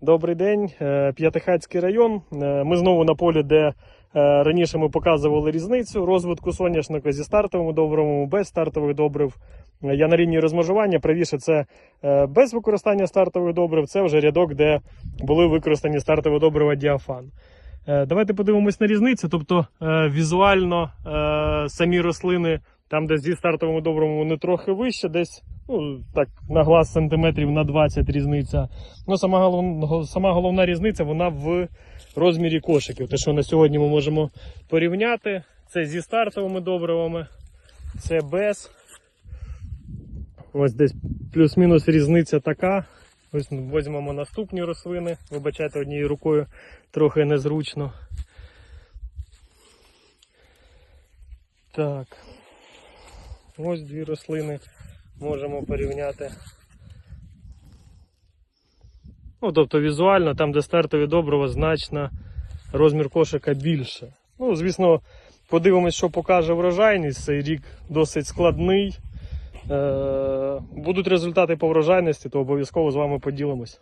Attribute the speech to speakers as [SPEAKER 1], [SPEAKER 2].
[SPEAKER 1] Добрий день, Е, П'ятихатський район. Е, Ми знову на полі, де е, раніше ми показували різницю розвитку соняшника зі стартовими добривами, без стартових добрив. Я на лінії розмежування. Правіше це без використання стартових добрив. Це вже рядок, де були використані стартові добрива діафан. Давайте подивимось на різницю. Тобто візуально самі рослини, там, де зі стартовими добривами вони трохи вище, десь ну, так, на глаз сантиметрів на 20 різниця. Ну, сама, голов... сама головна різниця вона в розмірі кошиків. Те, що на сьогодні ми можемо порівняти, це зі стартовими добривами, це без. Ось десь плюс-мінус різниця така. Ось візьмемо наступні рослини. Вибачайте, однією рукою трохи незручно. Так. Ось дві рослини можемо порівняти. Ну, тобто візуально, там, де стартові добрива, значно розмір кошика більше. Ну, звісно, подивимось, що покаже врожайність. Цей рік досить складний. Е, будуть результати по врожайності, то обов'язково з вами поділимось.